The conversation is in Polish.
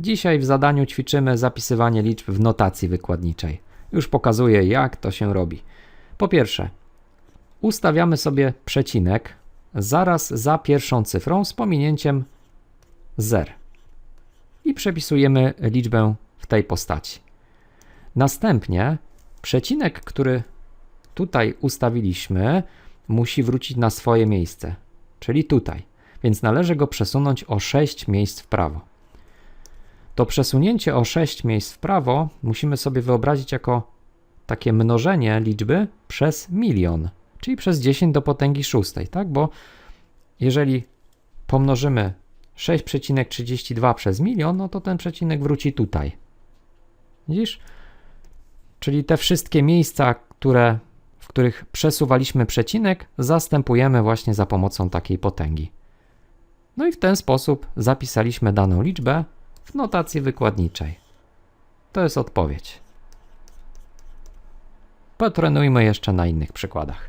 Dzisiaj w zadaniu ćwiczymy zapisywanie liczb w notacji wykładniczej. Już pokazuję, jak to się robi. Po pierwsze, ustawiamy sobie przecinek zaraz za pierwszą cyfrą z pominięciem zer i przepisujemy liczbę w tej postaci. Następnie przecinek, który tutaj ustawiliśmy, musi wrócić na swoje miejsce, czyli tutaj, więc należy go przesunąć o 6 miejsc w prawo. To przesunięcie o 6 miejsc w prawo musimy sobie wyobrazić jako takie mnożenie liczby przez milion, czyli przez 10 do potęgi szóstej, tak? Bo jeżeli pomnożymy 6,32 przez milion, no to ten przecinek wróci tutaj. Widzisz? Czyli te wszystkie miejsca, które, w których przesuwaliśmy przecinek, zastępujemy właśnie za pomocą takiej potęgi. No i w ten sposób zapisaliśmy daną liczbę w notacji wykładniczej. To jest odpowiedź. Potrenujmy jeszcze na innych przykładach.